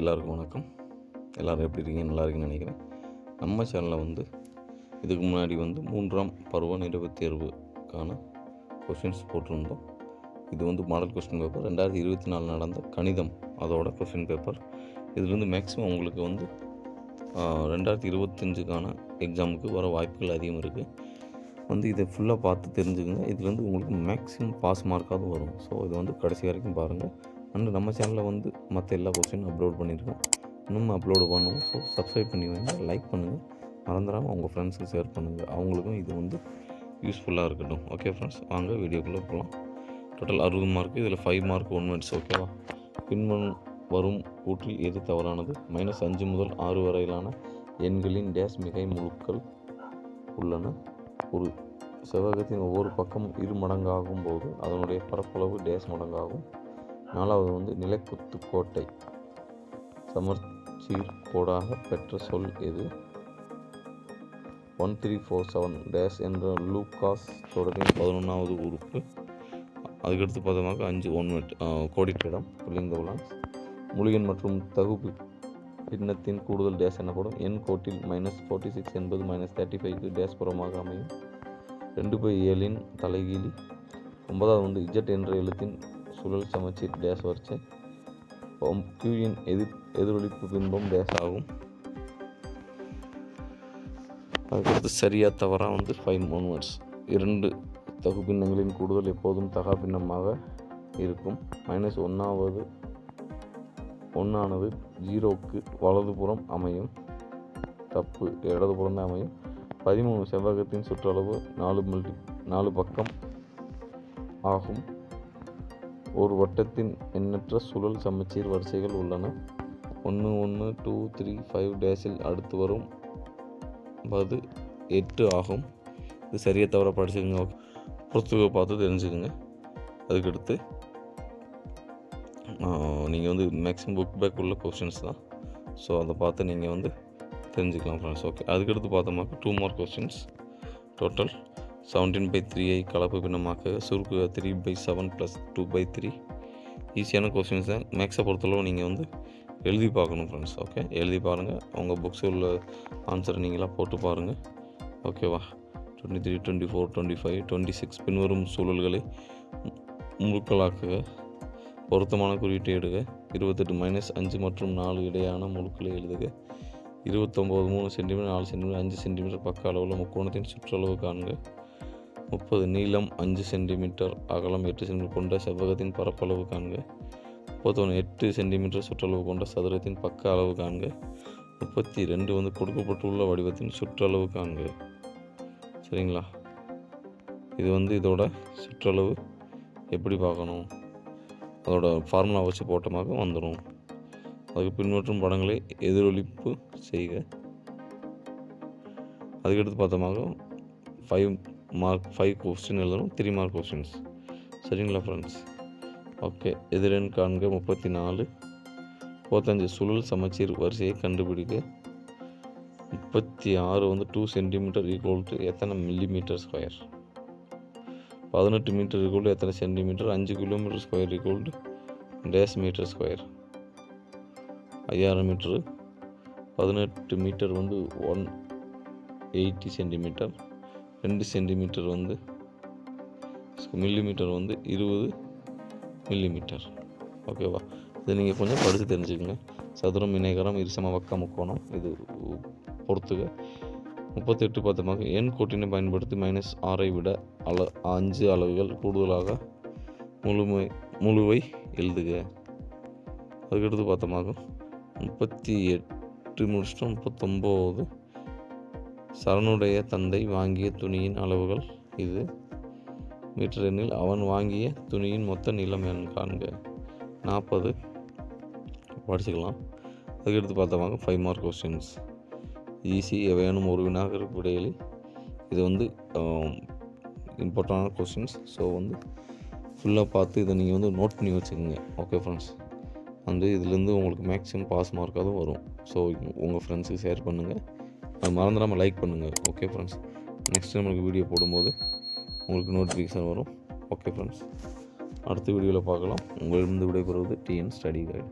எல்லாருக்கும் வணக்கம். எல்லோரும் எப்படி இருக்கீங்க? நல்லா இருக்கீங்கன்னு நினைக்கிறேன். நம்ம சேனலில் வந்து இதுக்கு முன்னாடி வந்து மூன்றாம் பருவ நிறைவுத் தேர்வுக்கான கொஷின்ஸ் போட்டிருந்தோம். இது வந்து மாடல் கொஸ்டின் பேப்பர் ரெண்டாயிரத்தி இருபத்தி நாலு நடந்த கணிதம் அதோட கொஸ்டின் பேப்பர் இதுலேருந்து மேக்ஸிமம் உங்களுக்கு வந்து ரெண்டாயிரத்தி இருபத்தஞ்சுக்கான எக்ஸாமுக்கு வர வாய்ப்புகள் அதிகம் இருக்குது வந்து இதை ஃபுல்லாக பார்த்து தெரிஞ்சுக்கங்க. இதுலேருந்து உங்களுக்கு மேக்ஸிமம் பாஸ் மார்க்காகவும் வரும். ஸோ இது வந்து கடைசி வரைக்கும் பாருங்கள் அண்ட் நம்ம சேனலில் வந்து மற்ற எல்லா கொஸ்டினும் அப்லோட் பண்ணியிருக்கோம் இன்னும் அப்லோடு பண்ணுவோம். ஸோ சப்ஸ்கிரைப் பண்ணி வேணும் லைக் பண்ணுங்கள் மறந்துடாமல் உங்கள் ஃப்ரெண்ட்ஸுக்கு ஷேர் பண்ணுங்கள் அவங்களுக்கும் இது வந்து யூஸ்ஃபுல்லாக இருக்கட்டும். ஓகே ஃப்ரெண்ட்ஸ் வாங்க வீடியோக்குள்ளே போகலாம் டோட்டல் அறுபது மார்க் இதில் ஃபைவ் மார்க் ஒன் மினிட்ஸ் ஓகேவா பின்வன் வரும் கூற்றில் எது தவறானது? மைனஸ் அஞ்சு முதல் ஆறு வரையிலான எண்களின் டேஷ் மிகை முழுக்கள் உள்ளன. ஒரு செவ்வகத்தின் ஒவ்வொரு பக்கமும் இரு மடங்காகும் போது அதனுடைய பரப்பளவு டேஷ் மடங்காகும். நாலாவது வந்து நிலைக்குத்து கோட்டை. சமர்ச்சீர் கோடாக பெற்ற சொல் எது? One three four seven dash என்ற லூகாஸ் தொடரின் பதினொன்றாவது உறுப்பு. அதுக்கடுத்து பார்த்தோம்னாக்க அஞ்சு ஒன் மினிட் கோடிட்டிடம் புள்ளிங்க உலான்ஸ் முழுஎண் மற்றும் தகுப்பு பின்னத்தின் கூடுதல் டேஷ் எனப்படும். என் கோட்டில் மைனஸ் ஃபோர்ட்டி சிக்ஸ் என்பது மைனஸ் தேர்ட்டி ஃபைவ்க்கு டேஷ் புறமாக அமையும். ரெண்டு பை ஏழின் தலைகீழி. ஒன்பதாவது வந்து இஜட் என்ற எழுத்தின் சுழல் சமச்சீர் டேஸ் வரிசை. கியூயின் எதிர் எதிரொலிப்பு பின்பம் டேஸ் ஆகும். அதுக்கடுத்து சரியாக தவறாக வந்து ஃபைவ் மோன்வர்ஸ் இரண்டு தகுப்பின்னங்களின் கூடுதல் எப்போதும் தகா பின்னமாக இருக்கும் மைனஸ் ஒன்றாவது ஒன்றானது ஜீரோக்கு வலதுபுறம் அமையும். தப்பு இடதுபுறம் தான் அமையும். பதிமூணு செவ்வகத்தின் சுற்றளவு நாலு மல்டி நாலு பக்கம் ஆகும். ஒரு வட்டத்தின் எண்ணற்ற சுழல் சமச்சீர் வரிசைகள் உள்ளன. ஒன்று ஒன்று டூ த்ரீ ஃபைவ் டேஸில் அடுத்து வரும் பது எட்டு ஆகும். இது சரியாக தவிர படிச்சுக்கோங்க. புத்தக பார்த்து தெரிஞ்சுக்கோங்க. அதுக்கடுத்து நீங்கள் வந்து மேக்ஸிமம் புக் பேக் உள்ள கொஸ்டின்ஸ் தான். ஸோ அதை பார்த்து நீங்கள் வந்து தெரிஞ்சுக்கலாம் ஃப்ரெண்ட்ஸ் ஓகே அதுக்கடுத்து பார்த்தோம்னாக்கா two mark questions total seventeen by த்ரீயை கலப்பு பின்னமாக்க சுருக்கு three by seven plus two by three ஈஸியான கொஸ்டின்ஸ் தான் மேக்ஸை பொறுத்தளவு நீங்கள் வந்து எழுதி பார்க்கணும் ஃப்ரெண்ட்ஸ் ஓகே எழுதி பாருங்கள் உங்கள் புக்ஸில் உள்ள ஆன்சர் நீங்களாக போட்டு பாருங்கள் ஓகேவா twenty three twenty four twenty five twenty six பின்வரும் சூழல்களை மு- முழுக்களாக்குக. பொருத்தமான குறியீட்டை எடுக. இருபத்தெட்டு மைனஸ் அஞ்சு மற்றும் நாலு இடையான முழுக்களை எழுதுக. இருபத்தொம்போது மூணு சென்டிமீட்டர் நாலு சென்டிமீட்டர் அஞ்சு சென்டிமீட்டர் பக்க அளவில் முக்கோணத்தின் சுற்றளவு காண்க. முப்பது நீளம் அஞ்சு சென்டிமீட்டர் அகலம் எட்டு சென்டிமீட்டர் கொண்ட செவ்வகத்தின் பரப்பளவு காண்க. முப்பத்தொன்று எட்டு சென்டிமீட்டர் சுற்றளவு கொண்ட சதுரத்தின் பக்க அளவு காண்க. முப்பத்தி ரெண்டு வந்து கொடுக்கப்பட்டுள்ள வடிவத்தின் சுற்றளவு காண்க. சரிங்களா? இது வந்து இதோட சுற்றளவு எப்படி பார்க்கணும்? அதோட ஃபார்முலா வச்சு போட்டமாக வந்துடும் அதுக்கு பின்பற்றும் படங்களை எதிரொலிப்பு செய்க. அதுக்கடுத்து பார்த்தோமாக ஃபைவ் மார்க் ஃபைவ் கொஸ்டின் எழுதணும். த்ரீ மார்க் கொஸ்டின்ஸ் சரிங்களா ஃப்ரெண்ட்ஸ் ஓகே எதிரெண் காண்க முப்பத்தி நாலு முப்பத்தஞ்சு சுழல் சமச்சீர் வரிசையை கண்டுபிடிக்க. முப்பத்தி ஆறு வந்து டூ சென்டிமீட்டர் ஈக்குவல் டு எத்தனை மில்லிமீட்டர் ஸ்கொயர் பதினெட்டு மீட்டர் ஈக்குவல் டு எத்தனை சென்டிமீட்டர் அஞ்சு kilometre square equal to days metre square ஐயாயிரம் மீட்ரு பதினெட்டு மீட்டர் வந்து ஒன் எயிட்டி சென்டிமீட்டர் ரெண்டு சென்டிமீட்டர் வந்து மில்லிமீட்டர் வந்து இருபது மில்லிமீட்டர் ஓகேவா இது நீங்கள் கொஞ்சம் படித்து தெரிஞ்சுக்கங்க. சதுரம் இணைகரம் இருசம வக்க முக்கோணம் இது பொறுத்துக. முப்பத்தெட்டு பத்தமாக எண் கோட்டினை பயன்படுத்தி மைனஸ் ஆறை விட அள அஞ்சு அளவுகள் கூடுதலாக முழுமை முழுவை எழுதுக. அதுக்கடுத்து பார்த்தமாக முப்பத்தி எட்டு முடிச்சிட்டோம் முப்பத்தொம்போது சரணுடைய தந்தை வாங்கிய துணியின் அளவுகள் இது. மீட்டர் எண்ணில் அவன் வாங்கிய துணியின் மொத்த நீளம் காண்க. நாற்பது. படிச்சுக்கலாம் அதுக்கடுத்து பார்த்தவங்க ஃபைவ் மார்க் கொஸ்டின்ஸ் ஈஸி எவையானும் ஒரு வினாகருக்கு விடையிலி இது வந்து இம்பார்ட்டண்டான கொஸ்டின்ஸ் ஸோ வந்து ஃபுல்லாக பார்த்து இதை நீங்கள் வந்து நோட் பண்ணி வச்சுக்கோங்க. ஓகே ஃப்ரெண்ட்ஸ் வந்து இதுலேருந்து உங்களுக்கு மேக்ஸிமம் பாஸ் மார்க்காகவும் வரும். ஸோ உங்கள் ஃப்ரெண்ட்ஸுக்கு ஷேர் பண்ணுங்கள் அது மறந்துடாமல் லைக் பண்ணுங்கள் ஓகே ஃப்ரெண்ட்ஸ் நெக்ஸ்ட் நம்மளுக்கு வீடியோ போடும்போது உங்களுக்கு நோட்டிஃபிகேஷன் வரும். ஓகே ஃப்ரெண்ட்ஸ் அடுத்த வீடியோவில் பார்க்கலாம். உங்களிடம் விடைபெறுவது டிஎன் ஸ்டடி கைடு